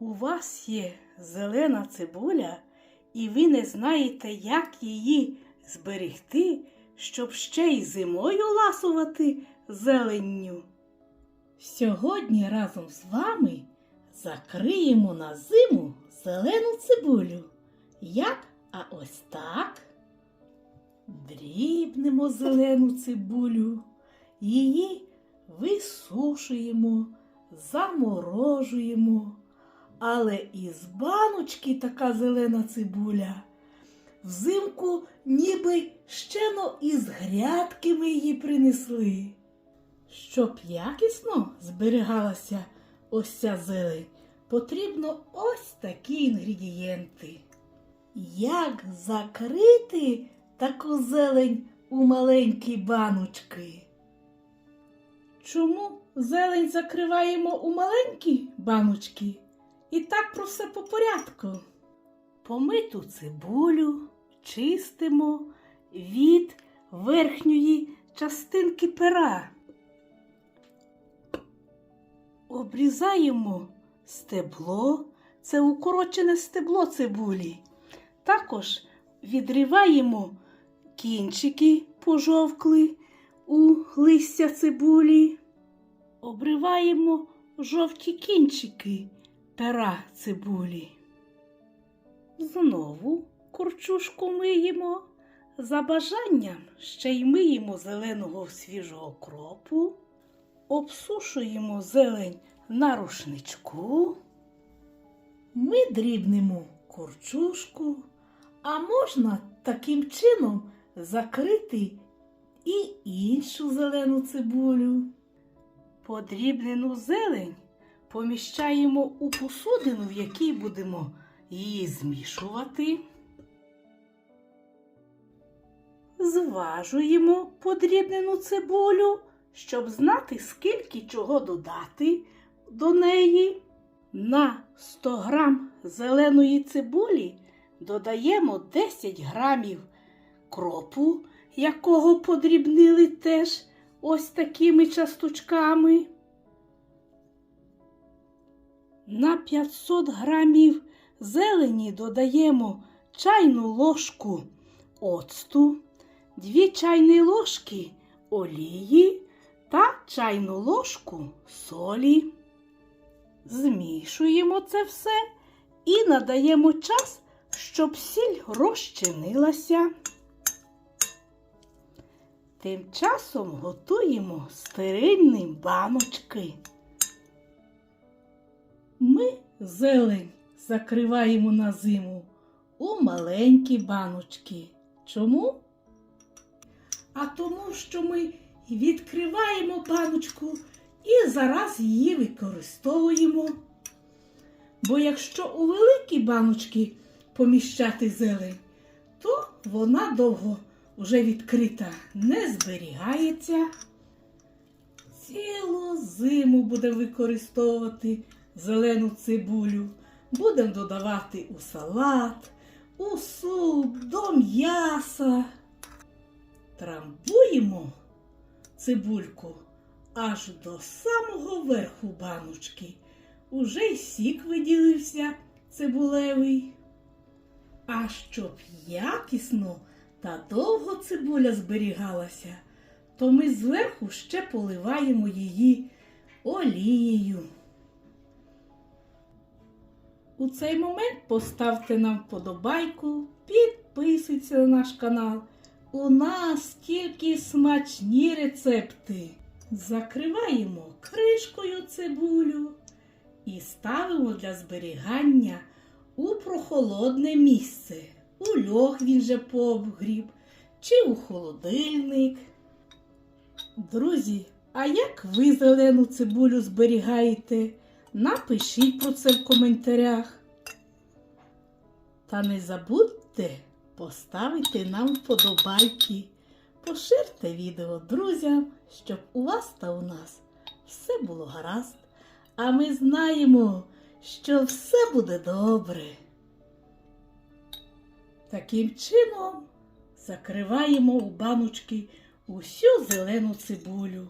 у вас є зелена цибуля, і ви не знаєте, як її зберегти, щоб ще й зимою ласувати зеленню. Сьогодні разом з вами закриємо на зиму зелену цибулю. Як? А ось так. Дрібнемо зелену цибулю, її висушуємо, заморожуємо. Але із баночки така зелена цибуля. Взимку ніби щено із грядки ми її принесли. Щоб якісно зберігалася ось ця зелень, потрібно ось такі інгредієнти. Як закрити таку зелень у маленькі баночки? Чому зелень закриваємо у маленькі баночки? І так про все по порядку. Помиту цибулю чистимо від верхньої частинки пера. Обрізаємо стебло, це укорочене стебло цибулі. Також відриваємо кінчики пожовкли у листя цибулі, обриваємо жовті кінчики пера цибулі. Знову курчушку миємо. За бажанням ще й миємо зеленого свіжого кропу, обсушуємо зелень на рушничку. Ми дрібнемо курчушку, а можна таким чином закрити і іншу зелену цибулю. Подрібнену зелень поміщаємо у посудину, в якій будемо її змішувати. Зважуємо подрібнену цибулю, щоб знати, скільки чого додати до неї. На 100 грам зеленої цибулі додаємо 10 грамів кропу, якого подрібнили теж ось такими часточками. На 500 грамів зелені додаємо чайну ложку оцту, 2 чайні ложки олії та чайну ложку солі. Змішуємо це все і надаємо час, щоб сіль розчинилася. Тим часом готуємо стерильні баночки. Ми зелень закриваємо на зиму у маленькі баночки. Чому? А тому, що ми відкриваємо баночку і зараз її використовуємо. Бо якщо у великі баночки поміщати зелень, то вона довго вже відкрита не зберігається. Цілу зиму будемо використовувати зелену цибулю. Будемо додавати у салат, у суп, до м'яса. Трамбуємо цибульку аж до самого верху баночки. Уже й сік виділився цибулевий. А щоб якісно та довго цибуля зберігалася, то ми зверху ще поливаємо її олією. У цей момент поставте нам вподобайку, підписуйтесь на наш канал. У нас тільки смачні рецепти. Закриваємо кришкою цибулю і ставимо для зберігання у прохолодне місце. У льох він же погріб чи у холодильник. Друзі, а як ви зелену цибулю зберігаєте? Напишіть про це в коментарях. Та не забудьте поставити нам вподобайки. Поширте відео друзям, щоб у вас та у нас все було гаразд. А ми знаємо, що все буде добре. Таким чином закриваємо у баночки усю зелену цибулю.